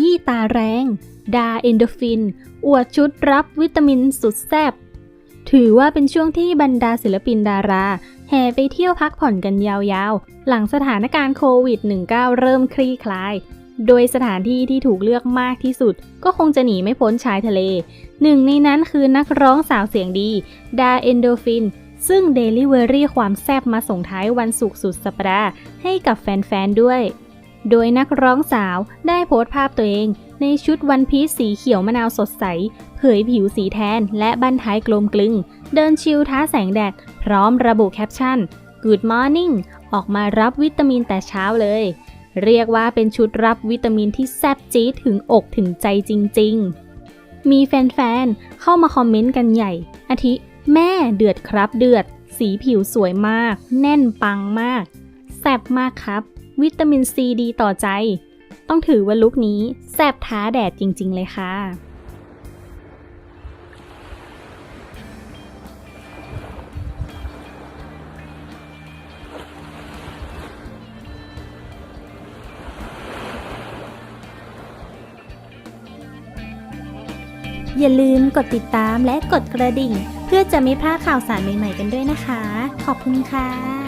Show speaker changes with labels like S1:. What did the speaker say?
S1: ยี้ตาแรง ดาเอนโดฟิน อวดชุดรับวิตามินสุดแซ่บถือว่าเป็นช่วงที่บรรดาศิลปินดารา แห่ไปเที่ยวพักผ่อนกันยาวๆ หลังสถานการณ์โควิด -19 เริ่มคลี่คลาย โดยสถานที่ที่ถูกเลือกมากที่สุด ก็คงจะหนีไม่พ้นชายทะเล หนึ่งในนั้นคือนักร้องสาวเสียงดี ดาเอนโดฟิน ซึ่งเดลิเวอรี่ความแซ่บมาส่งท้ายวันศุกร์สุดสัปดาห์ให้กับแฟนๆด้วย โดยนักร้องสาวได้โพสต์ภาพตัวเอง ในชุดวันพีซสีเขียวมะนาวสดใส เผยผิวสีแทนและบั้นท้ายกลมกลึง เดินชิลท้าแสงแดด พร้อมระบุแคปชั่น Good morning ออกมารับวิตามินแต่เช้าเลย เรียกว่าเป็นชุดรับวิตามินที่แซ่บจี๊ดถึงอกถึงใจจริง ๆ มีแฟนๆ เข้ามาคอมเมนต์กันใหญ่ อาทิ แม่เดือดครับเดือด สีผิวสวยมาก แน่นปังมาก แซ่บมากครับ วิตามินซีดีต่อใจ ต้องถือว่าลุคนี้แซ่บท้าแดดจริง ๆ เลยค่ะอย่าลืมกดติดตามและกดกระดิ่ง เพื่อจะไม่พลาดข่าวสารใหม่ๆกันด้วยนะคะ ขอบคุณค่ะ